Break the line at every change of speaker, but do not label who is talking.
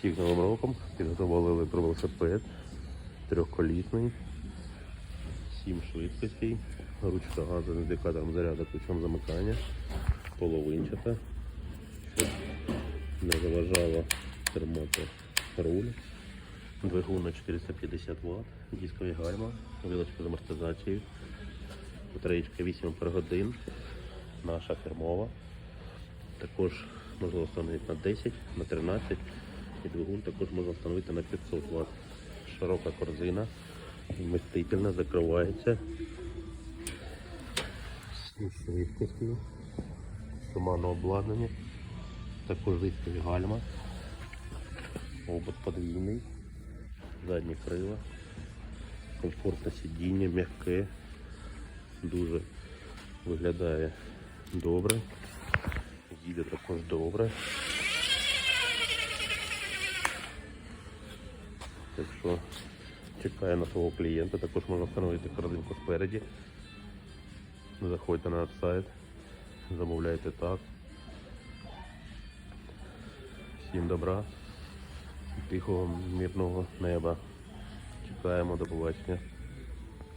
Всіх з Новим роком. Підготували електровелосипед, трьохколісний, сім швидкостей, ручка газу з індикатором заряду ключом замикання, половинчата, щоб не заважало тримати руль, двигун на 450 Вт, дискові гальма, вилочка з амортизацією, батареєчка 8 per годин, наша фірмова. Також можна встановити на 10, на 13 і двигун також можна встановити на 500 Вт. Широка корзина, вмістительна, закривається. Швидкістю, туманне обладнання, також військові гальма, обод подвійний, задні крила, комфортне сидіння, м'яке, дуже виглядає добре. Їде також добре. Так що чекає на свого клієнта. Також можна встановити корзинку спереді. Заходьте на сайт, замовляйте так. Всім добра, тихого, мирного неба. Чекаємо до побачення.